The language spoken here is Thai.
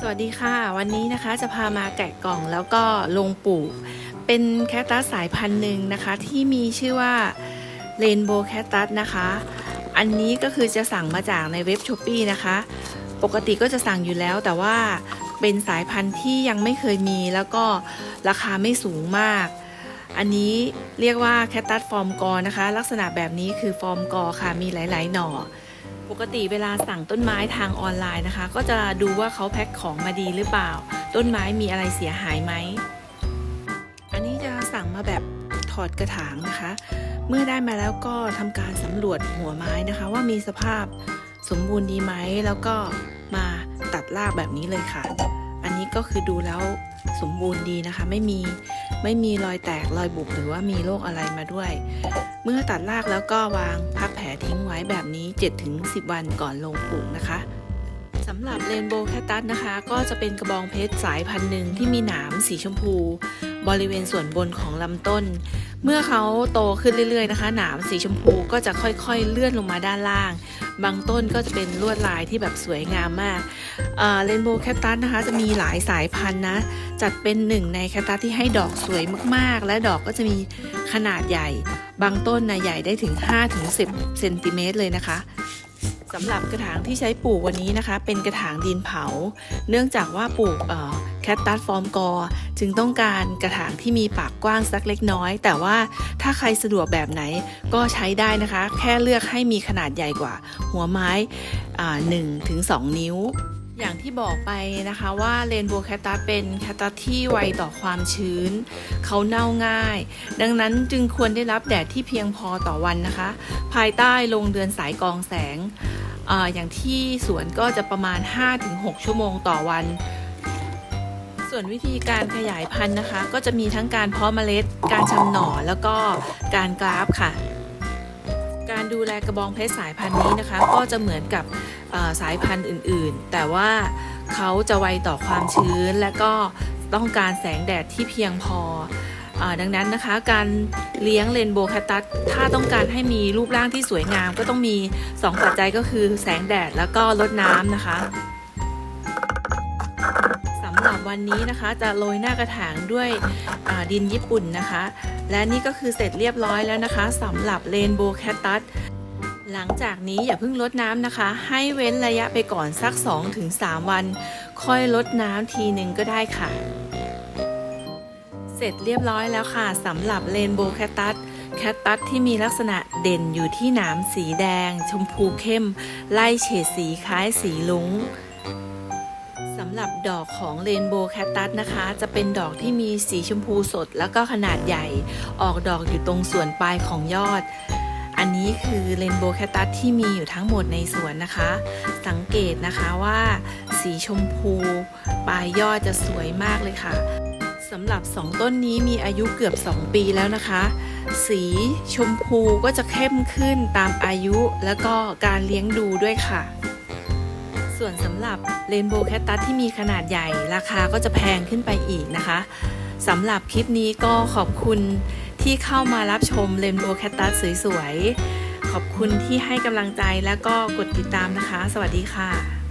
สวัสดีค่ะ วันนี้นะคะจะพามาแกะกล่องแล้วก็ลงปลูก เป็นแคคตัสสายพันธุ์หนึ่งนะคะ ที่มีชื่อว่าเรนโบว์แคคตัสนะคะ อันนี้ก็คือจะสั่งมาจากในเว็บช้อปปีนะคะ ปกติก็จะสั่งอยู่แล้ว แต่ว่าเป็นสายพันธุ์ที่ยังไม่เคยมี แล้วก็ราคาไม่สูงมาก อันนี้เรียกว่าแคคตัสฟอร์มกอนะคะ ลักษณะแบบนี้คือฟอร์มกอค่ะมีหลาย ๆ หน่อ ปกติเวลาสั่งต้นไม้ทางออนไลน์นะคะ ก็จะดูว่าเขาแพ็คของมาดีหรือเปล่า ต้นไม้มีอะไรเสียหายไหม อันนี้จะสั่งมาแบบถอดกระถางนะคะ เมื่อได้มาแล้วก็ทำการสำรวจหัวไม้นะคะ ว่ามีสภาพสมบูรณ์ดีไหมแล้วก็มาตัดรากแบบนี้เลยค่ะ อันนี้ก็คือดูแล้ว สมบูรณ์ดีนะคะ ไม่มีไม่มีรอยแตกรอยบุบหรือว่ามีโรคอะไรมาด้วย เมื่อตัดรากแล้วก็วางพักแผลทิ้งไว้แบบนี้ 7-10 วันก่อนลงปลูกนะคะสำหรับเรนโบว์แคตตัสนะคะ ก็จะเป็นกระบองเพชรสายพันธุ์หนึ่งที่มีหนามสีชมพู บริเวณส่วนบนของลำต้น เมื่อเขาโตขึ้นเรื่อยๆนะคะ หนามสีชมพูก็จะค่อยๆเลื่อนลงมาด้านล่าง บางต้นก็จะเป็นลวดลายที่แบบสวยงามมากเรนโบว์แคตตัสนะคะจะมีหลายสายพันธุ์นะ จัดเป็นหนึ่งในแคตตัสที่ให้ดอกสวยมากๆ และดอกก็จะมีขนาดใหญ่ บางต้นนะใหญ่ได้ถึง 5-10เซนติเมตรเลยนะคะสำหรับกระถางที่ใช้ปลูกวันนี้นะคะ เป็นกระถางดินเผา เนื่องจากว่าปลูก แคตตัสฟอร์มกอจึงต้องการกระถางที่มีปากกว้างสักเล็กน้อย แต่ว่าถ้าใครสะดวกแบบไหนก็ใช้ได้นะคะ แค่เลือกให้มีขนาดใหญ่กว่า หัวไม้หนึ่งถึงสองนิ้วอย่างที่บอกไปนะคะว่าเรนโบว์แคตตัสเป็นแคตตัสที่ไวต่อความชื้น เขาเน่าง่าย ดังนั้นจึงควรได้รับแดดที่เพียงพอต่อวันนะคะ ภายใต้โรงเรือนสายกองแสงออย่างที่สวนก็จะประมาณ 5-6 ชั่วโมงต่อวัน ส่วนวิธีการขยายพันธุ์นะคะ ก็จะมีทั้งการเพาะเมล็ด การชำหน่อแล้วก็การกราฟค่ะ การดูแลกระบองเพชรสายพันธุ์นี้นะคะ ก็จะเหมือนกับสายพันธุ์อื่นๆ แต่ว่าเขาจะไวต่อความชื้น และก็ต้องการแสงแดดที่เพียงพออดังนั้นนะคะการเลี้ยงเรนโบว์แคตตัสถ้าต้องการให้มีรูปร่างที่สวยงาม ก็ต้องมี 2 ปัจจัยก็คือแสงแดดแล้วก็ลดน้ำนะคะ วันนี้นะคะจะโรยหน้ากระถางด้วยดินญี่ปุ่นนะคะ และนี่ก็คือเสร็จเรียบร้อยแล้วนะคะสำหรับเรนโบว์แคตตัสหลังจากนี้อย่าเพิ่งลดน้ำนะคะ ให้เว้นระยะไปก่อนสัก 2-3 วัน ค่อยลดน้ำทีหนึ่งก็ได้ค่ะ เสร็จเรียบร้อยแล้วค่ะสำหรับเรนโบว์แคตตัสแคตตัสที่มีลักษณะเด่นอยู่ที่หนามสีแดง ชมพูเข้ม ไล่เฉดสีคล้ายสีลุงสำ หรับดอกของเรนโบว์แคตตัสนะคะ จะเป็นดอกที่มีสีชมพูสดแล้วก็ขนาดใหญ่ ออกดอกอยู่ตรงส่วนปลายของยอด อันนี้คือเรนโบว์แคตตัสที่มีอยู่ทั้งหมดในสวนนะคะ สังเกตนะคะว่าสีชมพู ปลายยอดจะสวยมากเลยค่ะสำหรับ 2 ต้นนี้มีอายุเกือบ 2 ปีแล้วนะคะ สีชมพูก็จะเข้มขึ้นตามอายุแล้วก็การเลี้ยงดูด้วยค่ะ ส่วนสำหรับเรนโบว์แคตตัสที่มีขนาดใหญ่ ราคาก็จะแพงขึ้นไปอีกนะคะสำหรับคลิปนี้ก็ขอบคุณที่เข้ามารับชมเรนโบว์แคตตัสสวยๆ ขอบคุณที่ให้กำลังใจแล้วก็กดติดตามนะคะ สวัสดีค่ะ